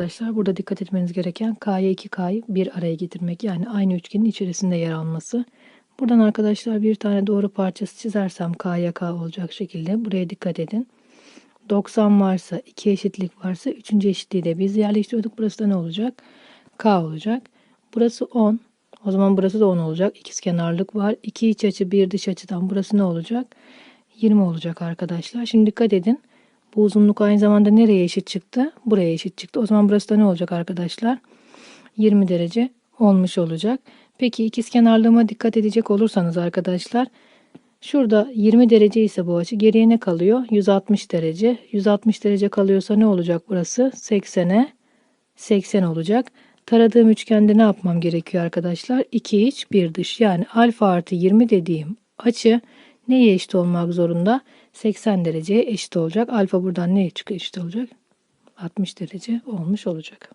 Arkadaşlar burada dikkat etmeniz gereken K'ya 2K'yı bir araya getirmek. Yani aynı üçgenin içerisinde yer alması. Buradan arkadaşlar bir tane doğru parçası çizersem K'ya K olacak şekilde. Buraya dikkat edin. 90 varsa, 2 eşitlik varsa 3. eşitliği de biz yerleştiriyorduk. Burası da ne olacak? K olacak. Burası 10. O zaman burası da 10 olacak. İkizkenarlık var. 2 iç açı, 1 dış açıdan burası ne olacak? 20 olacak arkadaşlar. Şimdi dikkat edin. Bu uzunluk aynı zamanda nereye eşit çıktı? Buraya eşit çıktı. O zaman burası da ne olacak arkadaşlar? 20 derece olmuş olacak. Peki ikizkenarlığıma dikkat edecek olursanız arkadaşlar şurada 20 derece ise bu açı geriye ne kalıyor? 160 derece. 160 derece kalıyorsa ne olacak burası? 80'e 80 olacak. Taradığım üçgende ne yapmam gerekiyor arkadaşlar? 2 iç 1 dış yani alfa artı 20 dediğim açı neye eşit olmak zorunda? 80 dereceye eşit olacak. Alfa buradan neye çıkıyor eşit olacak? 60 derece olmuş olacak.